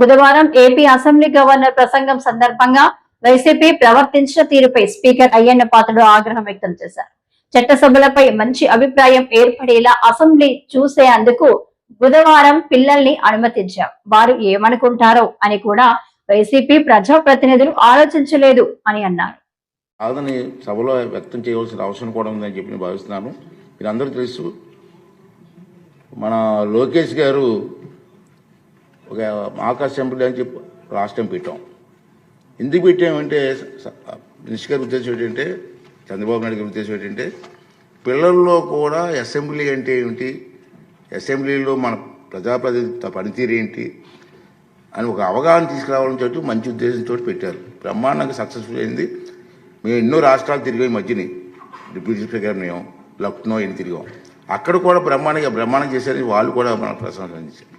బుధవారం AP assembly governor ప్రసంగం సందర్భంగా వైసీపీ ప్రవర్తించిన తీరుపై స్పీకర్ అయ్యన్న పాత్రుడు ఆగ్రహం వ్యక్తం చేశారు. చట్టసభలపై మంచి అభిప్రాయం ఏర్పడేలా అసెంబ్లీ చూసేందుకు బుధవారం పిల్లల్ని అనుమతించాం. వారు ఏమనుకుంటారో అని కూడా వైసీపీ ప్రజాప్రతినిధులు ఆలోచించలేదు అని అన్నారు. బాధని సభలో వ్యక్తం చేయవలసిన అవసరం కూడా ఉందని చెప్పి నేను భావిస్తున్నాను. మీరందరూ తెలుసు మన లోకేష్ గారు ఒక ఆకాశ అసెంబ్లీ అని చెప్పి లాస్ట్ టైం పెట్టాం. ఎందుకు పెట్టామంటే స- మినిస్టర్ గారి ఉద్దేశం ఏంటంటే చంద్రబాబు నాయుడు గారి ఉద్దేశం ఏంటంటే పిల్లల్లో కూడా అసెంబ్లీ అంటే ఏమిటి? అసెంబ్లీలో మన ప్రజాప్రతినిధి పనితీరు ఏంటి? అని ఒక అవగాహన తీసుకురావాలని చెప్పి మంచి ఉద్దేశంతో పెట్టారు. బ్రహ్మాండంగా సక్సెస్ఫుల్ అయింది. మేము ఎన్నో రాష్ట్రాలు తిరిగాం మధ్యని. డిప్యూటీ స్పీకర్ మేము లక్నో ఎన్ని తిరిగాం. అక్కడ కూడా బ్రహ్మాండంగా బ్రహ్మాండం చేశారని వాళ్ళు కూడా మన ప్రశంసించారు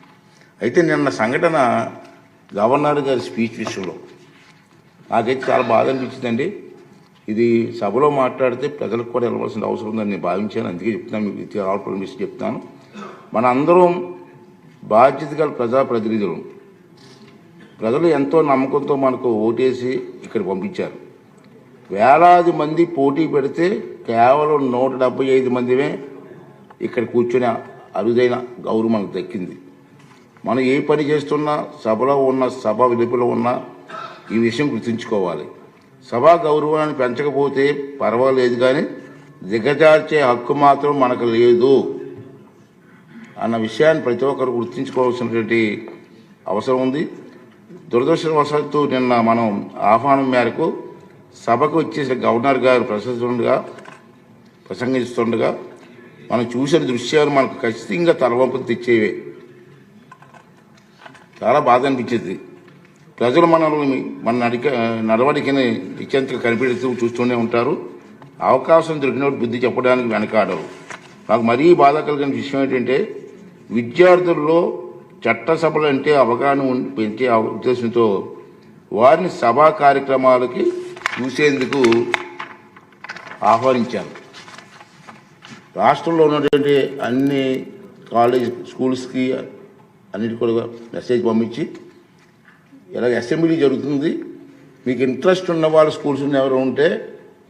అయితే నిన్న సంఘటన గవర్నర్ గారి స్పీచ్ విషయంలో నాకైతే చాలా బాధ అనిపించిందండి. ఇది సభలో మాట్లాడితే ప్రజలకు కూడా వెళ్ళవలసిన అవసరం ఉందని నేను భావించాను. అందుకే చెప్తున్నాను మీకు ఆల్ పర్మిషన్ చెప్తాను మన అందరం బాధ్యత గల ప్రజాప్రతినిధులు. ప్రజలు ఎంతో నమ్మకంతో మనకు ఓటేసి ఇక్కడ పంపించారు. వేలాది మంది పోటీ పెడితే కేవలం నూట డెబ్బై ఐదు మందిమే ఇక్కడ కూర్చునే అరుదైన గౌరవం మనకు దక్కింది. మనం ఏ పని చేస్తున్నా సభలో ఉన్న సభ విలుపులో ఉన్న ఈ విషయం గుర్తుంచుకోవాలి. సభా గౌరవాన్ని పెంచకపోతే పర్వాలేదు కానీ దిగజార్చే హక్కు మాత్రం మనకు లేదు అన్న విషయాన్ని ప్రతి ఒక్కరు గుర్తుంచుకోవాల్సినటువంటి అవసరం ఉంది. దురదృష్టవశాత్తు నిన్న మనం ఆహ్వానం మేరకు సభకు వచ్చేసిన గవర్నర్ గారు ప్రసంగిస్తుండగా ప్రసంగిస్తుండగా మనం చూసిన దృశ్యాలు మనకు ఖచ్చితంగా తలవంపు తెచ్చేవే. చాలా బాధ అనిపించింది. ప్రజలు మనల్ని మన నడిక నడవడికని నిత్యంతగా కనిపెడుతూ చూస్తూనే ఉంటారు. అవకాశం దొరికినప్పుడు బుద్ధి చెప్పడానికి వెనకాడరు. నాకు మరీ బాధ కలిగిన విషయం ఏంటంటే విద్యార్థుల్లో చట్టసభలు అంటే అవగాహన పెంచే ఉద్దేశంతో వారిని సభా కార్యక్రమాలకి చూసేందుకు ఆహ్వానించాను. రాష్ట్రంలో ఉన్నటువంటి అన్ని కాలేజ్ స్కూల్స్కి అన్నిటి కూడా మెసేజ్ పంపించి ఇలాగ అసెంబ్లీ జరుగుతుంది. మీకు ఇంట్రెస్ట్ ఉన్న వాళ్ళ స్కూల్స్ ఎవరు ఉంటే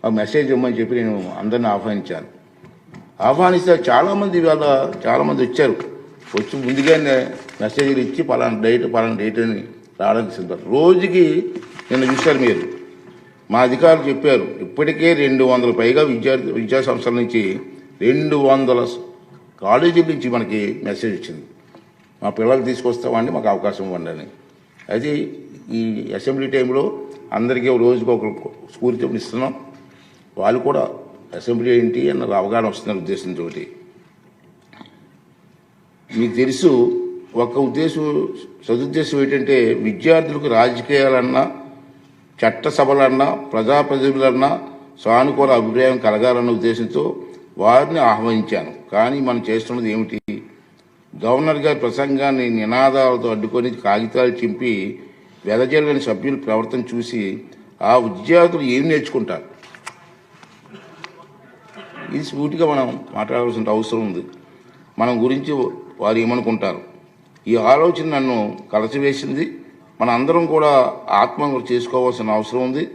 ఆ మెసేజ్ ఇవ్వమని చెప్పి నేను అందరిని ఆహ్వానించాను. ఆహ్వానిస్తే చాలామంది ఇవాళ చాలామంది వచ్చారు. వచ్చి ముందుగానే మెసేజ్లు ఇచ్చి పలానా డేట్ పలానా డేట్ అని రావడానికి సిద్ధం రోజుకి నిన్న చూశారు మీరు. మా అధికారులు చెప్పారు ఇప్పటికే రెండు వందల పైగా విద్యార్థి విద్యా సంస్థల నుంచి రెండు వందల కాలేజీల నుంచి మనకి మెసేజ్ వచ్చింది. మా పిల్లలు తీసుకొస్తామండి మాకు అవకాశం ఇవ్వండి అది ఈ అసెంబ్లీ టైంలో అందరికీ రోజుకి ఒక స్కూల్ ఇస్తున్నాం. వాళ్ళు కూడా అసెంబ్లీ ఏంటి అన్న అవగాహన వస్తున్న ఉద్దేశంతో మీకు తెలుసు ఒక ఉద్దేశం సదుద్దేశం ఏంటంటే విద్యార్థులకు రాజకీయాలన్నా చట్టసభలన్నా ప్రజాప్రతినిధులన్నా సానుకూల అభిప్రాయం కలగాలన్న ఉద్దేశంతో వారిని ఆహ్వానించాను. కానీ మనం చేస్తున్నది ఏమిటి? గవర్నర్ గారి ప్రసంగాన్ని నినాదాలతో అడ్డుకొని కాగితాలు చింపి వెదజల్లని సభ్యుల ప్రవర్తన చూసి ఆ విద్యార్థులు ఏం నేర్చుకుంటారు? ఇది సూటిగా మనం మాట్లాడాల్సిన అవసరం ఉంది. మనం గురించి వారు ఏమనుకుంటారు? ఈ ఆలోచన నన్ను కలసివేసింది. మన అందరం కూడా ఆత్మ చేసుకోవాల్సిన అవసరం ఉంది.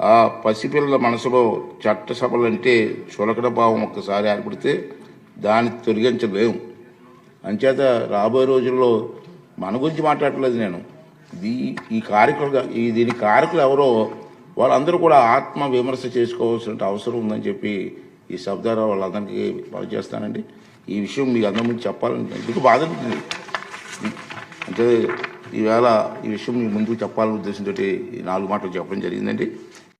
ఆ పసిపిల్లల మనసులో చట్టసభలంటే చులకడ భావం ఒక్కసారి ఏర్పడితే దాన్ని తొలగించలేము. అంచేత రాబోయే రోజుల్లో మన గురించి మాట్లాడట్లేదు నేను. దీ ఈ కార్యకులు ఈ దీని కారకులు ఎవరో వాళ్ళందరూ కూడా ఆత్మ విమర్శ చేసుకోవాల్సిన అవసరం ఉందని చెప్పి ఈ శబ్దాల వాళ్ళందరికీ పనిచేస్తానండి. ఈ విషయం మీకు అందరి ముందు చెప్పాలని ఎందుకు బాధ అనిపించింది. అంటే ఈవేళ ఈ విషయం మీ ముందుకు చెప్పాలనే ఉద్దేశంతో ఈ నాలుగు మాటలు చెప్పడం జరిగిందండి.